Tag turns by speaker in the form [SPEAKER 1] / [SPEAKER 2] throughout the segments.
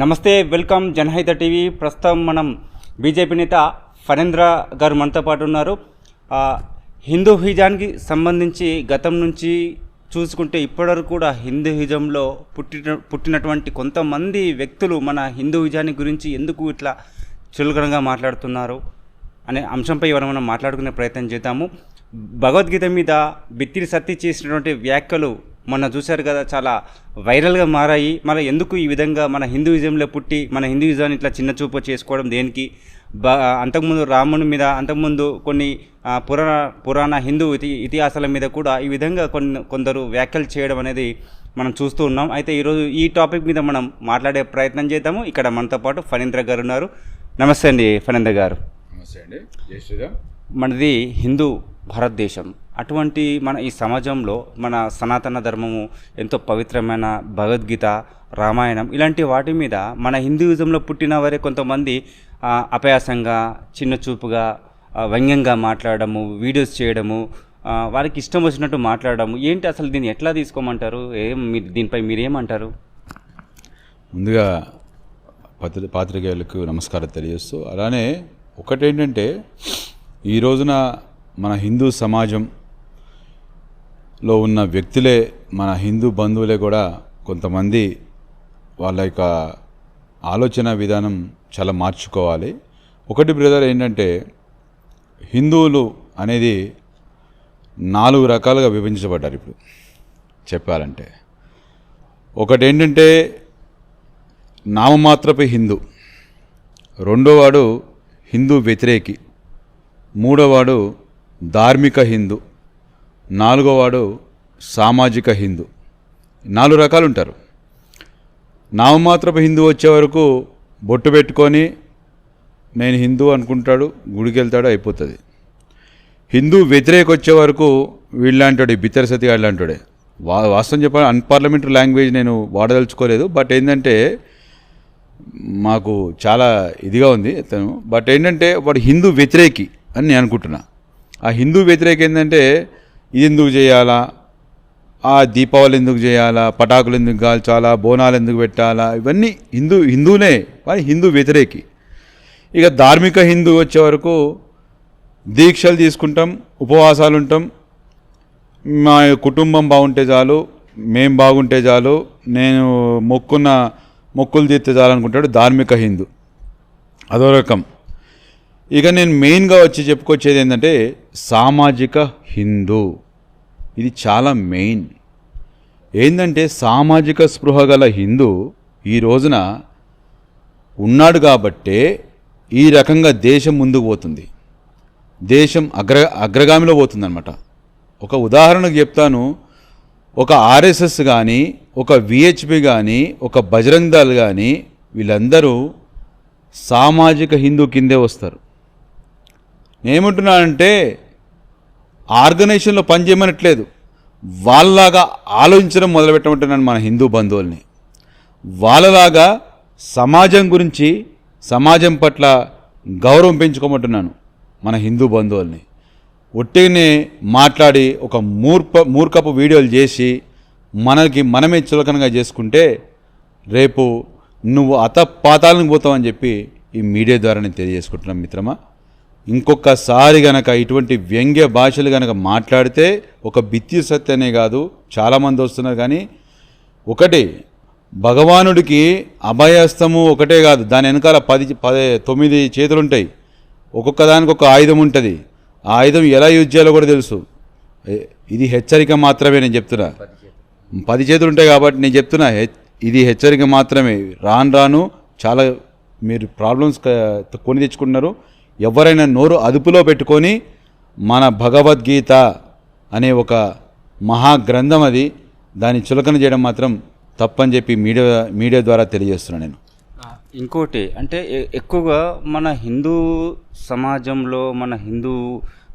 [SPEAKER 1] నమస్తే welcome జనహిత TV. ప్రస్తుతం మనం బీజేపీ నేత ఫణేంద్ర గారు మనతో పాటు ఉన్నారు. హిందూ హిజానికి సంబంధించి గతం నుంచి చూసుకుంటే ఇప్పటివరకు కూడా హిందూ హిజంలో పుట్టిన పుట్టినటువంటి కొంతమంది వ్యక్తులు మన హిందూయిజాన్ని గురించి ఎందుకు ఇట్లా చులకనగా మాట్లాడుతున్నారు అనే అంశంపై ఇవాళ మనం మాట్లాడుకునే ప్రయత్నం చేద్దాము. భగవద్గీత మీద బిత్తిరి సత్తి చేసినటువంటి వ్యాఖ్యలు మొన్న చూశారు కదా చాలా వైరల్గా మారాయి. మన ఎందుకు ఈ విధంగా మన హిందూయిజంలో పుట్టి మన హిందూయిజాన్ని ఇట్లా చిన్న చూపు చేసుకోవడం దేనికి? బ అంతకుముందు రాముని మీద అంతకుముందు కొన్ని పురాణ పురాణ హిందూ ఇతి ఇతిహాసాల మీద కూడా ఈ విధంగా కొన్ని కొందరు వ్యాఖ్యలు చేయడం అనేది మనం చూస్తూ ఉన్నాం. అయితే ఈరోజు ఈ టాపిక్ మీద మనం మాట్లాడే ప్రయత్నం చేద్దాము. ఇక్కడ మనతో పాటు ఫణీంద్ర గారు ఉన్నారు. నమస్తే అండి ఫణీంద్ర గారు.
[SPEAKER 2] నమస్తే అండి. జై శ్రీరామ్.
[SPEAKER 1] మనది హిందూ భారతదేశం. అటువంటి మన ఈ సమాజంలో మన సనాతన ధర్మము ఎంతో పవిత్రమైన భగవద్గీత రామాయణం ఇలాంటి వాటి మీద మన హిందూయిజంలో పుట్టిన వారే కొంతమంది అపయాసంగా చిన్న చూపుగా వ్యంగ్యంగా మాట్లాడము వీడియోస్ చేయడము వారికి ఇష్టం వచ్చినట్టు మాట్లాడము. ఏంటి అసలు దీన్ని ఎట్లా తీసుకోమంటారు? ఏం మీరు దీనిపై మీరేమంటారు?
[SPEAKER 2] ముందుగా పత్రి పాత్రికేయులకు నమస్కారం తెలియజేస్తూ అలానే ఒకటేంటంటే ఈ రోజున మన హిందూ సమాజంలో ఉన్న వ్యక్తులే మన హిందూ బంధువులే కూడా కొంతమంది వాళ్ళ యొక్క ఆలోచన విధానం చాలా మార్చుకోవాలి. ఒకటి బ్రదర్ ఏంటంటే హిందువులు అనేది నాలుగు రకాలుగా విభజించబడ్డారు ఇప్పుడు చెప్పాలంటే. ఒకటి ఏంటంటే నామమాత్రపు హిందూ రెండోవాడు హిందూ వ్యతిరేకి. మూడోవాడు ధార్మిక హిందూ. నాలుగోవాడు సామాజిక హిందూ. నాలుగు రకాలు ఉంటారు నామమాత్రపు హిందూ వచ్చే వరకు బొట్టు పెట్టుకొని నేను హిందూ అనుకుంటాడు గుడికి వెళ్తాడు అయిపోతుంది. హిందూ వ్యతిరేక వచ్చే వరకు వీళ్ళంటాడు బితరసతి సతి వా వాస్తవం చెప్పాలి అన్పార్లమెంటరీ లాంగ్వేజ్ నేను వాడదలుచుకోలేదు. బట్ ఏంటంటే మాకు చాలా ఇదిగా ఉంది తను బట్ ఏంటంటే వాడు హిందూ వ్యతిరేకి. అని నేను అనుకుంటున్నా. ఆ హిందూ వ్యతిరేకి ఏంటంటే ఇది ఎందుకు చేయాలా? ఆ దీపావళి ఎందుకు చేయాలా? పటాకులు ఎందుకు కాల్చాలా? బోనాలు ఎందుకు పెట్టాలా? ఇవన్నీ హిందూ హిందూనే కానీ హిందూ వ్యతిరేకి. ఇక ధార్మిక హిందూ వచ్చే వరకు దీక్షలు తీసుకుంటాం ఉపవాసాలు ఉంటాం. మా కుటుంబం బాగుంటే చాలు మేం బాగుంటే చాలు నేను మొక్కున్న మొక్కులు తీర్తే చాలు అనుకుంటాడు ధార్మిక హిందూ. అదో రకం. ఇక నేను మెయిన్గా వచ్చి చెప్పుకొచ్చేది ఏంటంటే సామాజిక హిందూ. ఇది చాలా మెయిన్. ఏంటంటే సామాజిక స్పృహ గల హిందూ ఈ రోజున ఉన్నాడు కాబట్టే ఈ రకంగా దేశం ముందుకు పోతుంది. దేశం అగ్ర అగ్రగామిలో పోతుందన్నమాట. ఒక ఉదాహరణకు చెప్తాను. ఒక ఆర్ఎస్ఎస్ కానీ ఒక విహెచ్పి కానీ ఒక బజరంగ్ దళ్ కానీ వీళ్ళందరూ సామాజిక హిందూ కిందే వస్తారు. నేనేమంటున్నానంటే ఆర్గనైజేషన్లో పనిచేయమనట్లేదు వాళ్ళలాగా ఆలోచించడం మొదలుపెట్టమంటున్నాను మన హిందూ బంధువుల్ని. వాళ్ళలాగా సమాజం గురించి సమాజం పట్ల గౌరవం పెంచుకోమంటున్నాను మన హిందూ బంధువుల్ని. ఒట్టిగానే మాట్లాడి ఒక మూర్ఖ మూర్ఖపు వీడియోలు చేసి మనకి మనమే చులకనగా చేసుకుంటే రేపు నువ్వు అతపాతాలను పోతావని చెప్పి ఈ మీడియా ద్వారా నేను తెలియజేసుకుంటున్నాను మిత్రమా. ఇంకొకసారి గనక ఇటువంటి వ్యంగ్య భాషలు గనక మాట్లాడితే ఒక భిత్తి సత్యనే కాదు. చాలామంది వస్తున్నారు కానీ ఒకటి భగవానుడికి అభయస్తము ఒకటే కాదు. దాని వెనకాల పది పది తొమ్మిది చేతులు ఉంటాయి ఒక్కొక్క దానికి ఒక ఆయుధం ఉంటుంది. ఆ ఆయుధం ఎలా యూజ్ చేయాలో కూడా తెలుసు. ఇది హెచ్చరిక మాత్రమే నేను చెప్తున్నా. పది చేతులు ఉంటాయి కాబట్టి నేను చెప్తున్నా ఇది హెచ్చరిక మాత్రమే. రాను రాను చాలా మీరు ప్రాబ్లమ్స్ కొని తెచ్చుకుంటున్నారు. ఎవరైనా నోరు అదుపులో పెట్టుకొని మన భగవద్గీత అనే ఒక మహాగ్రంథం అది దాన్ని చులకన చేయడం మాత్రం తప్పని చెప్పి మీడియా మీడియా ద్వారా తెలియజేస్తున్నాను నేను.
[SPEAKER 1] ఇంకోటి అంటే ఎ- ఎక్కువగా మన హిందూ సమాజంలో మన హిందూ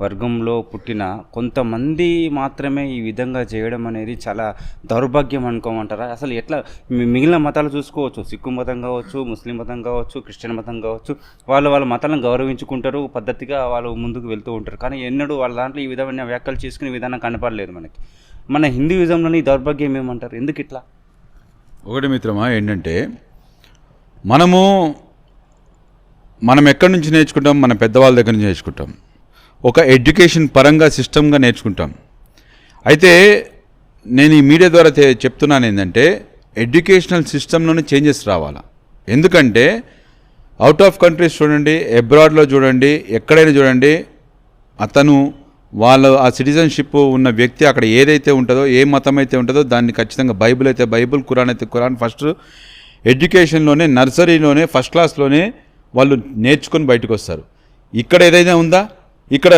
[SPEAKER 1] వర్గంలో పుట్టిన కొంతమంది మాత్రమే ఈ విధంగా చేయడం అనేది చాలా దౌర్భాగ్యం అనుకోమంటారా? అసలు ఎట్లా మిగిలిన మతాలు చూసుకోవచ్చు. సిక్కు మతం కావచ్చు ముస్లిం మతం కావచ్చు క్రిస్టియన్ మతం కావచ్చు వాళ్ళు వాళ్ళ మతాలను గౌరవించుకుంటారు పద్ధతిగా వాళ్ళు ముందుకు వెళ్తూ ఉంటారు. కానీ ఎన్నడూ వాళ్ళ దాంట్లో ఈ విధమైన వ్యాఖ్యలు చేసుకునే విధానం కనపడలేదు మనకి. మన హిందూయిజంలోని దౌర్భాగ్యం ఏమంటారు? ఎందుకు ఇట్లా?
[SPEAKER 2] ఒకటి మిత్రమా ఏంటంటే మనము మనం ఎక్కడి నుంచి నేర్చుకుంటాం? మన పెద్దవాళ్ళ దగ్గర నుంచి నేర్చుకుంటాం. ఒక ఎడ్యుకేషన్ పరంగా సిస్టమ్గా నేర్చుకుంటాం. అయితే నేను ఈ మీడియా ద్వారా చెప్తున్నాను ఏంటంటే ఎడ్యుకేషనల్ సిస్టంలోనే చేంజెస్ రావాలా? ఎందుకంటే అవుట్ ఆఫ్ కంట్రీస్ చూడండి అబ్రాడ్లో చూడండి ఎక్కడైనా చూడండి అతను వాళ్ళు ఆ సిటిజన్షిప్ ఉన్న వ్యక్తి అక్కడ ఏదైతే ఉంటుందో ఏ మతం అయితే ఉంటుందో దాన్ని ఖచ్చితంగా బైబిల్ అయితే బైబిల్ కురాన్ అయితే కురాన్ ఫస్ట్ ఎడ్యుకేషన్లోనే నర్సరీలోనే ఫస్ట్ క్లాస్లోనే వాళ్ళు నేర్చుకొని బయటకు వస్తారు. ఇక్కడ ఏదైనా ఉందా? ఇక్కడ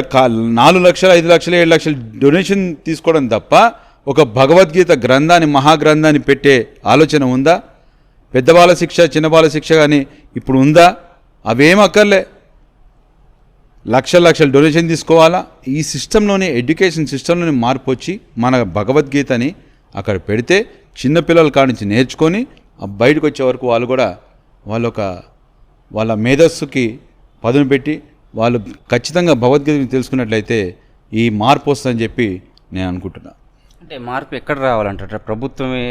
[SPEAKER 2] నాలుగు లక్షలు ఐదు లక్షలు ఏడు లక్షలు డొనేషన్ తీసుకోవడం తప్ప ఒక భగవద్గీత గ్రంథాన్ని మహాగ్రంథాన్ని పెట్టే ఆలోచన ఉందా? పెద్దవాళ్ళ శిక్ష చిన్నవాళ్ళ శిక్ష కానీ ఇప్పుడు ఉందా? అవేం అక్కర్లే. లక్షల లక్షలు డొనేషన్ తీసుకోవాలా? ఈ సిస్టంలోనే ఎడ్యుకేషన్ సిస్టంలోనే మార్పు వచ్చి మన భగవద్గీతని అక్కడ పెడితే చిన్నపిల్లల కాడ నుంచి నేర్చుకొని బయటకు వచ్చే వరకు వాళ్ళు కూడా వాళ్ళొక వాళ్ళ మేధస్సుకి పదును పెట్టి వాళ్ళు ఖచ్చితంగా భగవద్గీతని తెలుసుకున్నట్లయితే ఈ మార్పు వస్తుందని చెప్పి నేను అనుకుంటున్నా.
[SPEAKER 1] అంటే మార్పు ఎక్కడ రావాలంటారు? ప్రభుత్వమే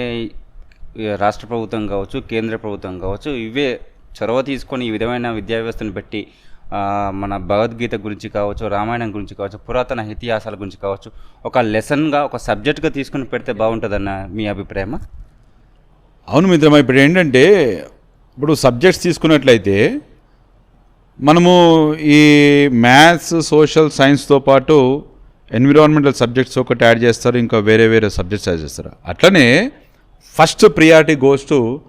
[SPEAKER 1] రాష్ట్ర ప్రభుత్వం కావచ్చు కేంద్ర ప్రభుత్వం కావచ్చు ఇవే చొరవ తీసుకొని ఈ విధమైన విద్యా వ్యవస్థను పెట్టి మన భగవద్గీత గురించి కావచ్చు రామాయణం గురించి కావచ్చు పురాతన ఇతిహాసాల గురించి కావచ్చు ఒక లెసన్గా ఒక సబ్జెక్ట్గా తీసుకొని పెడితే బాగుంటుందన్న మీ అభిప్రాయమా?
[SPEAKER 2] అవును మిత్రమా ఇప్పుడు ఏంటంటే ఇప్పుడు సబ్జెక్ట్స్ తీసుకున్నట్లయితే మనము ఈ మ్యాథ్స్ సోషల్ సైన్స్తో పాటు ఎన్విరాన్మెంటల్ సబ్జెక్ట్స్ ఒకటి యాడ్ చేస్తారు ఇంకా వేరే వేరే సబ్జెక్ట్స్ యాడ్ చేస్తారు. అట్లనే ఫస్ట్ ప్రియారిటీ గోస్ టు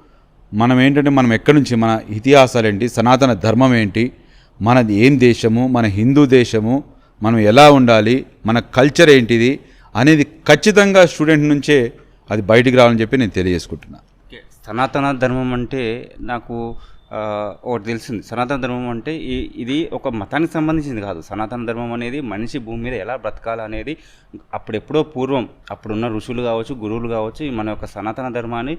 [SPEAKER 2] మనం ఏంటంటే మనం ఎక్కడి నుంచి మన ఇతిహాసాలు ఏంటి సనాతన ధర్మం ఏంటి మనది ఏం దేశము మన హిందూ దేశము మనం ఎలా ఉండాలి మన కల్చర్ ఏంటిది అనేది ఖచ్చితంగా స్టూడెంట్ నుంచే అది బయటికి రావాలని చెప్పి నేను తెలియజేసుకుంటున్నా.
[SPEAKER 1] సనాతన ధర్మం అంటే నాకు ఒకటి తెలిసింది. సనాతన ధర్మం అంటే ఇది ఒక మతానికి సంబంధించింది కాదు. సనాతన ధర్మం అనేది మనిషి భూమి మీద ఎలా బ్రతకాలి అనేది అప్పుడెప్పుడో పూర్వం అప్పుడున్న ఋషులు కావచ్చు గురువులు కావచ్చు మన యొక్క సనాతన ధర్మాన్ని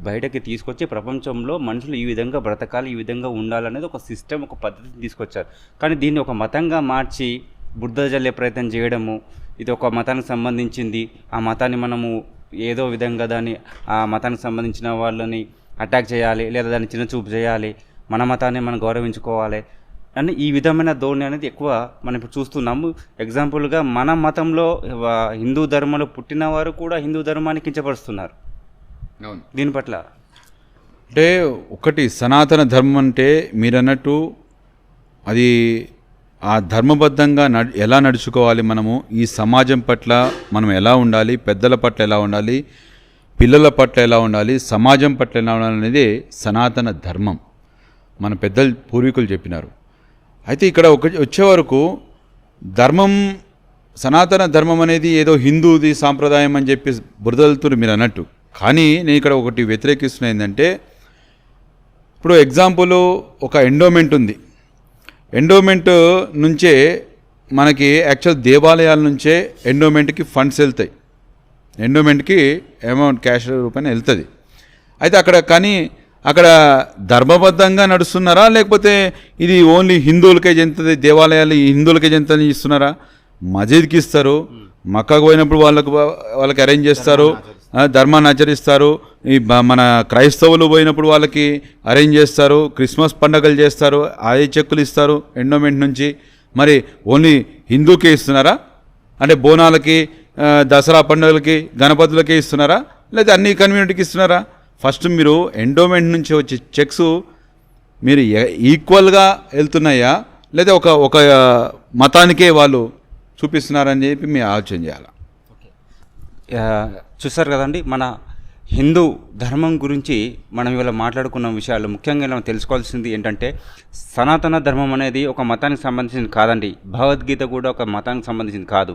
[SPEAKER 1] బయటకి తీసుకొచ్చి ప్రపంచంలో మనుషులు ఈ విధంగా బ్రతకాలి ఈ విధంగా ఉండాలనేది ఒక సిస్టమ్ ఒక పద్ధతిని తీసుకొచ్చారు. కానీ దీన్ని ఒక మతంగా మార్చి బుద్ధ జల్లే ప్రయత్నం చేయడము ఇది ఒక మతానికి సంబంధించింది. ఆ మతాన్ని మనము ఏదో విధంగా దాన్ని ఆ మతానికి సంబంధించిన వాళ్ళని అటాక్ చేయాలి లేదా దాన్ని చిన్న చూపు చేయాలి మన మతాన్ని మనం గౌరవించుకోవాలి. అని ఈ విధమైన ధోరణి అనేది ఎక్కువ మనం ఇప్పుడు చూస్తున్నాము ఎగ్జాంపుల్గా మన మతంలో హిందూ ధర్మంలో పుట్టిన వారు కూడా హిందూ ధర్మాన్ని కించపరుస్తున్నారు. దీని పట్ల?
[SPEAKER 2] అంటే ఒకటి సనాతన ధర్మం అంటే మీరన్నట్టు అది ఆ ధర్మబద్ధంగా నడ్ ఎలా నడుచుకోవాలి మనము ఈ సమాజం పట్ల మనం ఎలా ఉండాలి పెద్దల పట్ల ఎలా ఉండాలి పిల్లల పట్ల ఎలా ఉండాలి సమాజం పట్ల ఎలా ఉండాలి అనేది సనాతన ధర్మం. మన పెద్దలు పూర్వీకులు చెప్పినారు. అయితే ఇక్కడ ఒక వచ్చే వరకు ధర్మం సనాతన ధర్మం అనేది ఏదో హిందూది సాంప్రదాయం అని చెప్పి బురదలుతున్నారు మీరు అన్నట్టు. కానీ నేను ఇక్కడ ఒకటి వ్యతిరేకిస్తున్న ఏంటంటే ఇప్పుడు ఎగ్జాంపుల్ ఒక ఎండోమెంట్ ఉంది. ఎండోమెంట్ నుంచే మనకి యాక్చువల్ దేవాలయాల నుంచే ఎండోమెంట్కి ఫండ్స్ వెళ్తాయి. ఎండోమెంట్కి అమౌంట్ క్యాష్ రూపాయన వెళ్తుంది. అయితే అక్కడ కానీ అక్కడ ధర్మబద్ధంగా నడుస్తున్నారా? లేకపోతే ఇది ఓన్లీ హిందువులకే చెందుతుంది దేవాలయాలు హిందువులకే చెందుతుంది ఇస్తున్నారా? మసీద్కి ఇస్తారు మక్కాకు పోయినప్పుడు వాళ్ళకు వాళ్ళకి అరేంజ్ చేస్తారు ధర్మాన్ని ఆచరిస్తారు ఈ మన క్రైస్తవులు పోయినప్పుడు వాళ్ళకి అరేంజ్ చేస్తారు క్రిస్మస్ పండగలు చేస్తారు ఆయే చెక్కులు ఇస్తారు ఎండోమెంట్ నుంచి. మరి ఓన్లీ హిందూకే ఇస్తున్నారా? అంటే బోనాలకి దసరా పండుగలకి గణపతులకి ఇస్తున్నారా? లేదా అన్ని కమ్యూనిటీకి ఇస్తున్నారా? ఫస్ట్ మీరు ఎండోమెంట్ నుంచి వచ్చే చెక్స్ మీరు ఈక్వల్గా వెళ్తున్నాయా? లేదా ఒక ఒక మతానికే వాళ్ళు చూపిస్తున్నారని చెప్పి మేము ఆలోచన చేయాలి?
[SPEAKER 1] చూస్తారు చూసారు కదండి మన హిందూ ధర్మం గురించి మనం ఇవాళ మాట్లాడుకున్న విషయాలు ముఖ్యంగా మనం తెలుసుకోవాల్సింది ఏంటంటే సనాతన ధర్మం అనేది ఒక మతానికి సంబంధించింది కాదండి. భగవద్గీత కూడా ఒక మతానికి సంబంధించింది కాదు.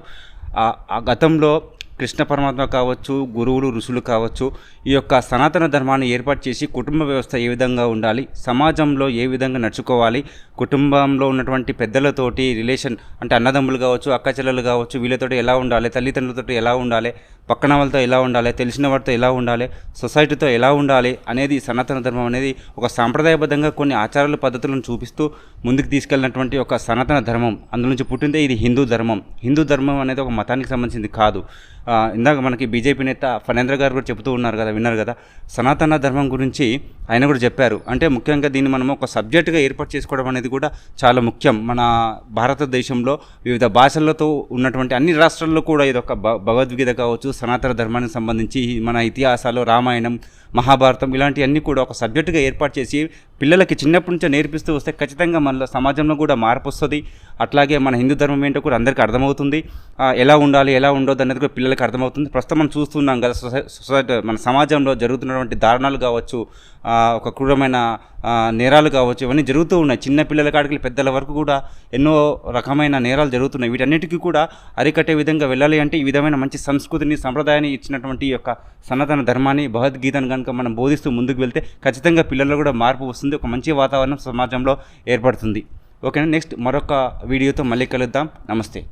[SPEAKER 1] ఆ గతంలో కృష్ణ పరమాత్మ కావచ్చు గురువులు ఋషులు కావచ్చు ఈ యొక్క సనాతన ధర్మాన్ని ఏర్పాటు చేసి కుటుంబ వ్యవస్థ ఏ విధంగా ఉండాలి సమాజంలో ఏ విధంగా నడుచుకోవాలి కుటుంబంలో ఉన్నటువంటి పెద్దలతోటి రిలేషన్ అంటే అన్నదమ్ములు కావచ్చు అక్కచెల్లెలు కావచ్చు వీళ్ళతోటి ఎలా ఉండాలి తల్లిదండ్రులతో ఎలా ఉండాలి పక్కన వాళ్ళతో ఎలా ఉండాలి తెలిసిన వారితో ఎలా ఉండాలి సొసైటీతో ఎలా ఉండాలి అనేది సనాతన ధర్మం అనేది ఒక సాంప్రదాయబద్ధంగా కొన్ని ఆచారాలు పద్ధతులను చూపిస్తూ ముందుకు తీసుకెళ్ళినటువంటి ఒక సనాతన ధర్మం. అందులో నుంచి పుట్టిందే ఇది హిందూ ధర్మం. హిందూ ధర్మం అనేది ఒక మతానికి సంబంధించింది కాదు. ఇందాక మనకి బీజేపీ నేత ఫణేంద్ర గారు కూడా చెబుతూ ఉన్నారు కదా విన్నారు కదా. సనాతన ధర్మం గురించి ఆయన కూడా చెప్పారు. అంటే ముఖ్యంగా దీన్ని మనం ఒక సబ్జెక్టుగా ఏర్పాటు చేసుకోవడం అనేది కూడా చాలా ముఖ్యం. మన భారతదేశంలో వివిధ భాషలతో ఉన్నటువంటి అన్ని రాష్ట్రాల్లో కూడా ఇది ఒక భగవద్గీత కావచ్చు సనాతన ధర్మానికి సంబంధించి మన ఇతిహాసాలు రామాయణం మహాభారతం ఇలాంటివన్నీ కూడా ఒక సబ్జెక్టుగా ఏర్పాటు చేసి పిల్లలకి చిన్నప్పటి నుంచే నేర్పిస్తూ వస్తే ఖచ్చితంగా మనలో సమాజంలో కూడా మార్పు వస్తుంది. అట్లాగే మన హిందూ ధర్మం ఏంటో కూడా అందరికీ అర్థమవుతుంది. ఎలా ఉండాలి ఎలా ఉండొద్దు అనేది కూడా పిల్లలకి అర్థమవుతుంది. ప్రస్తుతం మనం చూస్తున్నాం కదా సొసై సొసైటీ మన సమాజంలో జరుగుతున్నటువంటి దారుణాలు కావచ్చు ఒక క్రూరమైన నేరాలు కావచ్చు ఇవన్నీ జరుగుతూ ఉన్నాయి. చిన్న పిల్లల కాడికి పెద్దల వరకు కూడా ఎన్నో రకమైన నేరాలు జరుగుతున్నాయి. వీటన్నిటికీ కూడా అరికట్టే విధంగా వెళ్ళాలి అంటే ఈ విధమైన మంచి సంస్కృతిని సంప్రదాయాన్ని ఇచ్చినటువంటి యొక్క సనాతన ధర్మాన్ని భగవద్గీతను కనుక మనం బోధిస్తూ ముందుకు వెళ్తే ఖచ్చితంగా పిల్లల్లో కూడా మార్పు వస్తుంది. ఒక మంచి వాతావరణం సమాజంలో ఏర్పడుతుంది. ఓకేనా? నెక్స్ట్ మరొక వీడియోతో మళ్ళీ కలుద్దాం. నమస్తే.